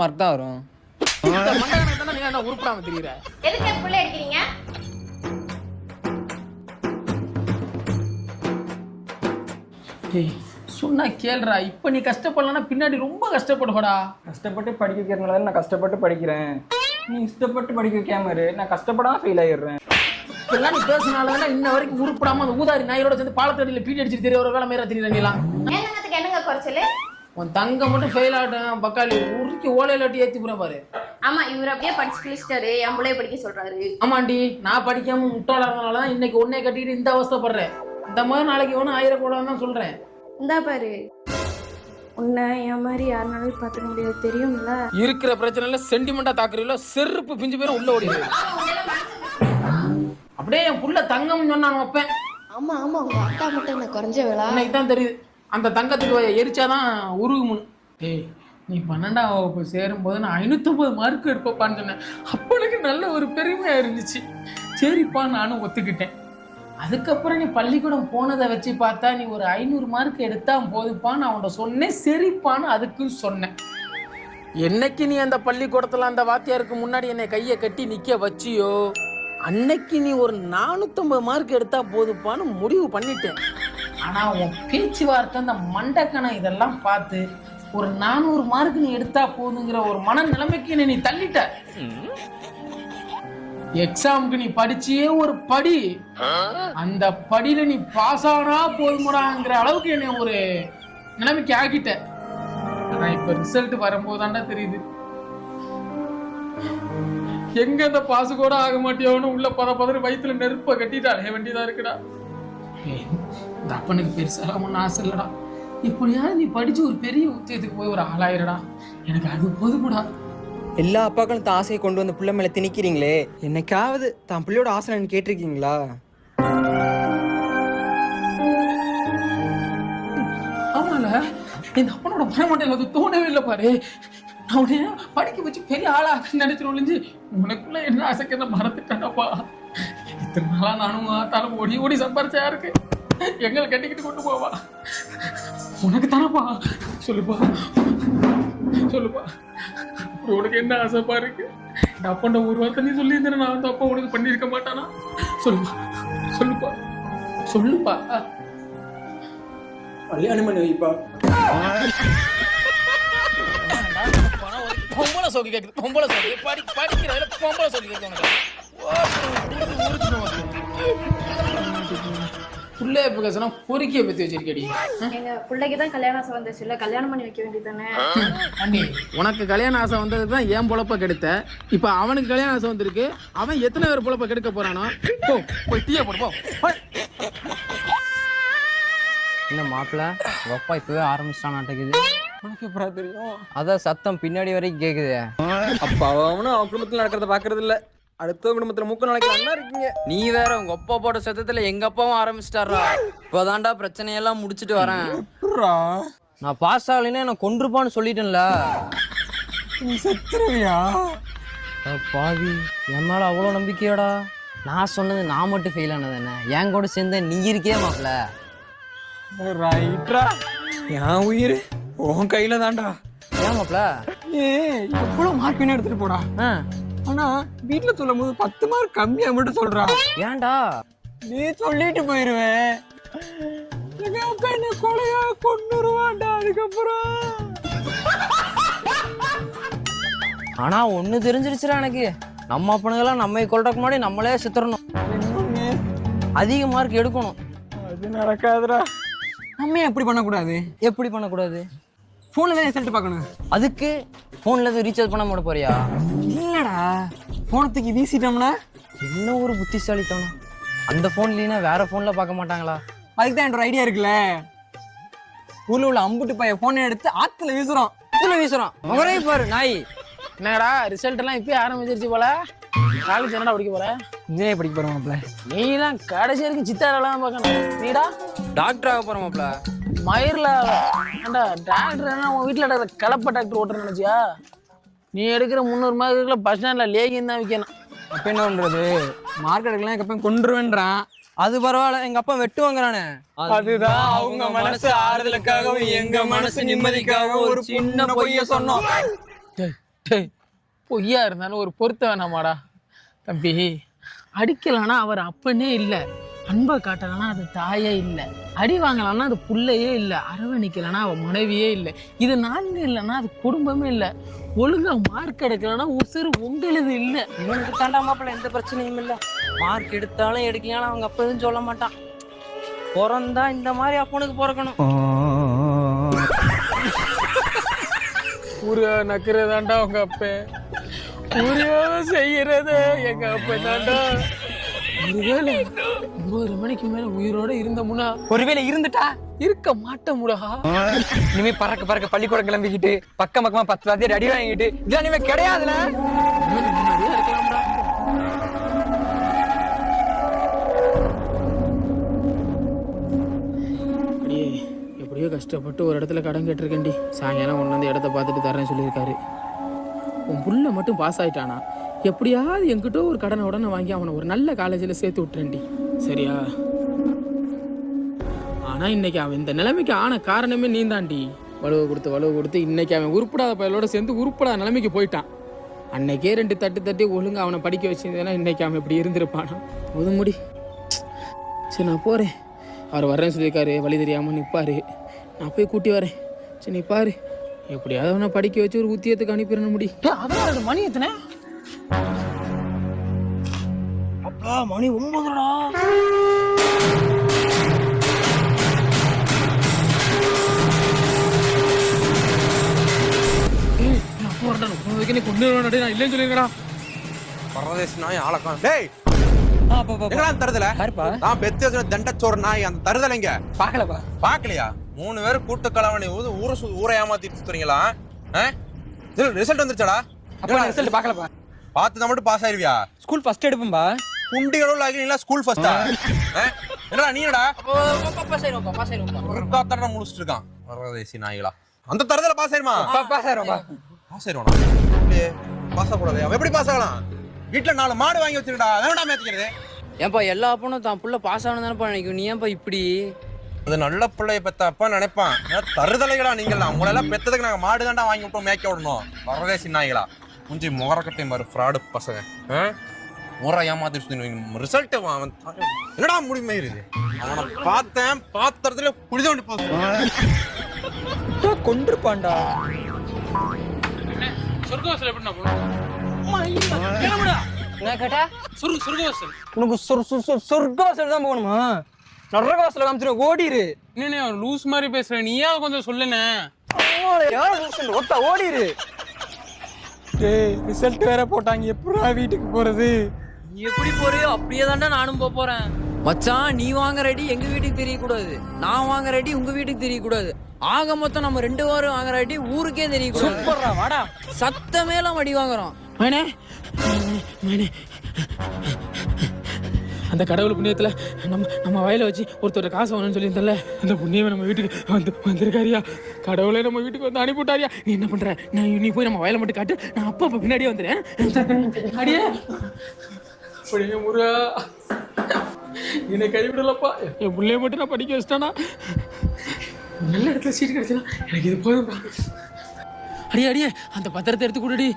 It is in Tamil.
மார்க் தான் வரும். என்ன உருப்படாம தெரியுற? எதுக்கு பிள்ளை சொன்னா கேளுடா. இப்ப நீ கஷ்டப்படலன்னா பின்னாடி ரொம்ப கஷ்டப்படுவடா கஷ்டப்பட்டு படிக்க வைக்கிறதுனால நான் கஷ்டப்பட்டு படிக்கிறேன். நீ இஷ்டப்பட்டு படிக்க வைக்காம நான் கஷ்டப்படாம ஃபெயில் ஆகிடுறேன் இப்பெல்லாம் நீ பேசினால இன்ன வரைக்கும் உருப்படாம அந்த ஊதாரி நாயோட சேர்ந்து பாலத்தடியில பீடி அடிச்சிட்டு தெரிய ஒரு வேலை மேல தெரியல நீலாம். என்னங்கத்துக்கு என்னங்க குறைச்சல்? உன் தங்க மட்டும் ஃபெயில் ஆகட்டும் பக்காளி உருக்கி ஓலையில ஒட்டி ஏத்தி போற பாரு. ஆமா இவர் அப்படியே படிச்சு கிழிச்சிட்டாரு என் பிள்ளைய படிக்க சொல்றாரு. ஆமாண்டி நான் படிக்காம முட்டாளா இருந்தனால தான் இன்னைக்கு ஒன்னே கட்டிட்டு இந்த அவஸ்தைப்படுறேன். இந்த மாதிரி நாளைக்கு வேணும் ஆயிரக்கூடாதுன்னு தான் சொல்றேன். இந்தா பாரு. உன்னை என் மாதிரி யாருனாலும் பார்த்துக்க முடியாது. தெரியும்ல? இருக்கிற பிரச்சனைல சென்டிமெண்டா தாக்குறீங்களோ செருப்பு பிஞ்சு பேரும் உள்ள ஓடிடுது அப்படியே என் புள்ள தங்கம்னு சொன்னா நான் வைப்பேன் ஆமா ஆமா உங்க அக்கா மட்டும் என்ன குறைஞ்ச வேளா இன்னைக்கு தான் தெரியுது. அந்த தங்கத்துக்கு எரிச்சாதான் உருகுமுன்னு. ஏய் நீ பன்னெண்டாம் வகுப்பு சேரும்போது நான் ஐநூற்றம்பது மார்க் எடுப்பப்பான்னு சொன்னேன். அப்போ எனக்கு நல்ல ஒரு பெருமையாக இருந்துச்சு. சரிப்பா நானும் ஒத்துக்கிட்டேன். அதுக்கப்புறம் நீ பள்ளிக்கூடம் போனதை வச்சு பார்த்தா நீ ஒரு ஐநூறு மார்க் எடுத்தா போதுப்பான்னு அவன்கிட்ட சொன்னேன். சரிப்பான்னு அதுக்கும் சொன்னேன். என்னைக்கு நீ அந்த பள்ளிக்கூடத்தில் அந்த வாத்தியாருக்கு முன்னாடி என்னை கையை கட்டி நிற்க வச்சியோ அன்னைக்கு நீ ஒரு நானூற்றம்பது மார்க் எடுத்தா போதுப்பான்னு முடிவு பண்ணிட்டேன். ஆனால் உன் பேச்சுவார்த்தை அந்த மண்டக்கணம் இதெல்லாம் பார்த்து ஒரு நானூறு மார்க் நீ எடுத்தா போதுங்கிற ஒரு மன நிலைமைக்கு என்னை நீ தள்ளிட்ட. எக்ஸாமுக்கு நீ படிச்சியே ஒரு படி. அந்த படியில நீ பாஸ் ஆனா போதுமுடாங்கிற அளவுக்கு என்னை ஒரு நிலைமைக்கு ஆக்கிட்ட. ஆனா இப்ப ரிசல்ட் வரும்போது தெரியுது. எங்க அந்த பாசு கூட ஆக மாட்டியோன்னு உள்ள பத பதறு வயிற்றுல நெருப்ப கட்டிட்டாலே வேண்டியதா இருக்குடா. இந்த அப்பனுக்கு பெருசாலாம் ஒன்றும் ஆசை இல்லடா. இப்படியாவது நீ படிச்சு ஒரு பெரிய உத்தியத்துக்கு போய் ஒரு ஆளாயிரடா. எனக்கு அது போதுமுடா. எல்லா அப்பாக்களும் தான் ஆசையை கொண்டு வந்து பிள்ளை மேல திணிக்கிறீங்களே? என்னைக்காவது தான் பிள்ளையோட ஆசை நான் கேட்டிருக்கீங்களா? ஆமால இந்த அப்பனோட பயமாட்டம் அது தோணவே இல்லை பாரு. நான் உடனே படிக்க வச்சு பெரிய ஆளாக நினைச்சு ஒளிஞ்சு உனக்குள்ள என்ன ஆசைக்கு என்ன மறந்துட்டேனப்பா. இத்தனை நாளா நானும் ஆத்தாலும் ஓடி ஓடி சம்பாரிச்சா யாருக்கு? எங்களை கட்டிக்கிட்டு கொண்டு போவா. உனக்கு தானப்பா சொல்லுப்பா. சொல்லுப்பா. உனக்கு என்ன ஆசைப்பா இருக்கு இந்த அப்பண்ட ஒரு வார்த்தை நீ சொல்லியிருந்தேன் நான் வந்து அப்பா உனக்கு பண்ணியிருக்க மாட்டானா? சொல்லுப்பா. சொல்லுப்பா. சொல்லுப்பா. கல்யாணம் பண்ணி வைப்பா பொம்பளை சோகி கேக்குது. பொம்பளை சோகி படி படிக்கிறதுல பொம்பளை சோகி கேக்குது உனக்கு. புள்ளைய பேசினா பொறுக்கிய பத்தி வச்சிருக்கடி. எங்க பிள்ளைக்கு தான் கல்யாணம் ஆசை வந்துச்சு இல்ல கல்யாணம் பண்ணி வைக்க வேண்டியதானே அண்ணி உனக்கு கல்யாண ஆசை வந்ததுக்கு தான் என் பொழப்ப கெடுத்த? இப்ப அவனுக்கு கல்யாண ஆசை வந்திருக்கு அவன் எத்தனை பேர் பொழப்ப கெடுக்க போறானோ? போ போய் டீயை போடு போ. என்ன மாப்பிள்ள அப்பா இப்பவே ஆரம்பிச்சிட்டான் உனக்கு எப்படா தெரியும்? அதான் சத்தம் பின்னாடி வரைக்கும் கேக்குது. அப்பா அவனும் அவன் குடும்பத்துல நடக்கிறத பாக்குறது இல்ல அடுத்த குடும்பத்துல மூக்க நாளைக்கு இருக்கீங்க. நீ வேற உங்க அப்பா போட்ட சத்தத்துல எங்க அப்பாவும் ஆரம்பிச்சிட்டாரா இப்போதான்டா பிரச்சனையெல்லாம் முடிச்சிட்டு வரேன். நான் பாஸ் ஆகலைன்னா என்ன கொன்றுப்பான்னு சொல்லிட்டேன்ல. நீ செத்துருவியா? பாவி என் மேல அவ்வளோ நம்பிக்கையாடா? நான் சொன்னது நான் மட்டும் ஃபெயில் ஆனது என்ன? என் கூட சேர்ந்த நீ இருக்கே மாப்பிள்ள? ரைட்ரா? என் உயிர் உன் கையில தான்டா. ஏன் மாப்பிள்ள? ஏ எவ்வளவு மார்க் வேணா எடுத்துட்டு போடா. ஆ. ஆனா வீட்ல சொல்லும் போது பத்து மார்க் கம்மியா மட்டும் சொல்றா. ஏன்டா? நீ சொல்லிட்டு போயிருவேன். எங்க அப்பா என்ன கொலையா? கொண்டுருவான்டா அதுக்கப்புறம். ஆனா ஒண்ணு தெரிஞ்சிருச்சுடா எனக்கு. நம்ம அப்பனுங்கெல்லாம் நம்ம கொள்றதுக்கு முன்னாடி நம்மளே சித்தரணும். அதிக மார்க் எடுக்கணும். அது நடக்காதுடா. நம்ம ஏன் அப்படி பண்ணக்கூடாது? எப்படி பண்ணக்கூடாது? ஃபோன்ல தான் ரிசல்ட் பார்க்கணும்? அதுக்கு ஃபோனில் எதுவும் ரீசார்ஜ் பண்ண மாட்ட போறியா? இல்லடா. ஃபோனை தூக்கி வீசிட்டோம்னா? என்ன ஒரு புத்திசாலித்தனம். அந்த ஃபோன் இல்லைன்னா வேற ஃபோனில் பார்க்க மாட்டாங்களா? அதுக்கு தான் ஒரு ஐடியா இருக்குல்ல? ஊர்ல உள்ள அம்புட்டு பையன் ஃபோனை எடுத்து ஆத்துல வீசுறோம் இதில் வீசுறான். முகரை பாரு நாய். என்னடா ரிசல்ட் எல்லாம் இப்பயே ஆரம்பிச்சிருச்சு போல. காலேஜ் என்னடா படிக்க போற? இன்ஜினியர் படிக்க போறோம் மாப்ள நீலாம் கடைசி வரைக்கும் சித்தாரெல்லாம் பார்க்கணும். நீடா. டாக்டர் ஆக போகிறோம் மாப்ள மயிரில் ஏண்டா டாக்டர் என்ன உன் வீட்டில் இருக்கிற கலப்பை டாக்டர் ஓட்டுறேன்னு நினச்சியா? நீ எடுக்கிற முந்நூறு மார்க்குள்ள பஸ் ஸ்டாண்டில் லேகியம் தான் விற்கணும் அப்ப என்ன பண்றது? மார்க் எடுக்கலாம் எங்க அப்பா கொண்டுருவேன்றான் அது பரவாயில்ல எங்க அப்பா வெட்டு வாங்குறானே அதுதான் அவங்க மனசு ஆறுதலுக்காகவும் எங்க மனசு நிம்மதிக்காகவும் ஒரு சின்ன பொய்ய சொன்னோம். டேய் பொய்யா இருந்தாலும் ஒரு பொருத்த வேணாமாடா. தம்பி அடிக்கலான்னா அவர் அப்பனே இல்லை. அன்பை காட்டலைன்னா அது தாயே இல்லை. அடி வாங்கலாம்னா அது புள்ளையே இல்லை. அரவணைக்கலைன்னா அவன் மனைவியே இல்லை. இது நான்கு இல்லைன்னா அது குடும்பமே இல்லை. ஒழுங்கா மார்க் எடுக்கலைன்னா உசுறு உங்களது இல்லை. இவனுக்கு தாண்டா மாப்பிள்ள எந்த பிரச்சனையும் இல்லை. மார்க் எடுத்தாலும் எடுக்கலையாலும் அவங்க அப்ப எதுவும் சொல்ல மாட்டான். பிறந்தா இந்த மாதிரி அப்பனுக்கு பிறக்கணும். ஊரியா நக்கிறதாண்டா உங்க அப்ப ஊரியா செய்யறது எங்க அப்ப தாண்டா ஒருவேளை ஒன்பது மணிக்கு மேல உயிரோட இருந்தமுனா ஒருவேளை இருந்துட்டா? இருக்க மாட்டோமுடா இனிமே பறக்க பறக்க பள்ளிக்கூடம் கிளம்பிக்கிட்டு பக்கம் பக்கமா பத்து வாத்தியார் அடி வாங்கிட்டு இதெல்லாம் இனிமே கிடையாதுல? எப்படியோ கஷ்டப்பட்டு ஒரு இடத்துல கடன் கேட்டிருக்கேன்டி. சாயங்காலம் ஒன்று வந்து இடத்த பார்த்துட்டு தரேன்னு சொல்லியிருக்காரு. உன் புள்ள மட்டும் பாஸ் ஆயிட்டானா? எப்படியாவது என்கிட்ட ஒரு கடனை உடனே வாங்கி அவனை ஒரு நல்ல காலேஜில் சேர்த்து விட்டுறேன்டி. சரியா? ஆனால் இன்றைக்கி அவன் இந்த நிலைமைக்கு ஆன காரணமே நீ தாண்டி வலுவை கொடுத்து வலுவை கொடுத்து இன்றைக்கி அவன் உருப்படாத பயலோட சேர்ந்து உருப்படாத நிலைமைக்கு போயிட்டான். அன்னைக்கே ரெண்டு தட்டு தட்டி ஒழுங்கா அவனை படிக்க வச்சிருந்தேன்னா இன்றைக்கி அவன் இப்படி இருந்திருப்பானா? முடி. சரி நான் போகிறேன் அவர் வர்றேன்னு சொல்லியிருக்காரு. வழி தெரியாமல் நிற்பாரு நான் போய் கூட்டி வரேன். சரி நிற்பார் எப்படியாவது அவனை படிக்க வச்சு ஒரு உத்தியத்துக்கு அனுப்பிடணும் முடி. அதான் மணி எத்தனை? அப்பா மணி ஒன்பதுடா. மூணு பேர் கூட்டு கலவணி ஊது ஊரை ஊரை ஏமாத்திட்டு சுத்துறீங்களா? ரிசல்ட் வந்துருச்சாடா? அப்பா ரிசல்ட் பாக்கலப்பா பார்த்து தான் மட்டும் பாஸ் ஆயிருவியா? ஸ்கூல் ஃபர்ஸ்ட் எடுப்பேன்பா. குண்டிகளோட ஆகி ஸ்கூல் ஃபர்ஸ்டா என்னடா நீ என்னடா? பாஸ் ஆயிரும் பாஸ் ஒரு காத்தட முடிச்சிட்டு இருக்கான் பரதேசி நாய்களா. அந்த தருதல பாஸ் ஆயிருமா? பாஸ் ஆயிரும்பா பாஸ் ஆயிருவானா? இல்லையே பாஸ் ஆகக்கூடாது. அவன் எப்படி பாஸ் ஆகலாம்? வீட்டுல நாலு மாடு வாங்கி வச்சிருக்கா வேணா மேத்திக்கிறது ஏன்பா எல்லா அப்பனும் தான். புள்ள பாஸ் ஆகணும் தானப்பா நினைக்கும். நீ ஏன்பா இப்படி? அது நல்ல பிள்ளைய பெத்த அப்பா நினைப்பான் தருதலைகளா நீங்களா உங்களை எல்லாம் பெத்ததுக்கு நாங்க மாடு தாண்டா வாங்கி விட்டோம் மேய்க்க விடணும். பரதேசி நாய்களா. முஞ்சி முகரக்கட்டையும் பாரு ஃப்ராடு பசங்க ஆ? முறை ஏமாத்தி ரிசல்ட் அவன் என்னடா முடிமை இருக்கு அவனை பார்த்தேன் பாத்திரத்துல குடித வண்டி பார்த்து கொண்டிருப்பான்டா சொர்க்கவாசல் எப்படி நான் என்ன கேட்டா சொர்க்க சொர்க்கவாசல் உனக்கு சொர் சொர் சொர் சொர்க்கவாசல் தான் போகணுமா நரகவாசல காமிச்சிரு ஓடிரு அவர் லூஸ் மாதிரி பேசுறேன் நீயா கொஞ்சம் சொல்லுண்ணே ஒத்த ஓடிரு டேய் ரிசல்ட் வேற போட்டாங்க. எப்படா வீட்டுக்கு போறது? நீ எப்படி போறியோ அப்படியே தாண்டா நானும் போக போறேன். மச்சான் நீ வாங்க ரெடி எங்க வீட்டுக்கு தெரியக்கூடாது. நான் வாங்க ரெடி உங்க வீட்டுக்கு தெரியக்கூடாது. ஆக மொத்தம் நம்ம ரெண்டு வாரம் வாங்குற ரெடி ஊருக்கே தெரியக்கூடாது. சூப்பர்ரா வாடா. சத்தமேலாம் அடி வாங்குறோம். மயனே மயனே அந்த கடவுள் புண்ணியத்துல நம்ம நம்ம வயலை வச்சு ஒருத்தர் காசு வேணும்னு சொல்லியிருந்தல அந்த புண்ணியமே நம்ம வீட்டுக்கு வந்து வந்திருக்காரியா? கடவுளே நம்ம வீட்டுக்கு வந்து அனுப்பிவிட்டாரியா? நீ என்ன பண்ற? நான் நீ போய் நம்ம வயலை மட்டும் காட்டு நான் அப்பா அப்பா பின்னாடியே வந்துடுறேன். அடியே. அப்படியே முருகா. என்னை கைவிடலப்பா. என் பிள்ளைய மட்டும் நான் படிக்க வச்சிட்டானா? நல்ல இடத்துல சீட் கிடைச்சனா எனக்கு இது போதும்பா அடியே அடியே அந்த பத்திரத்தை எடுத்து கொடுடி.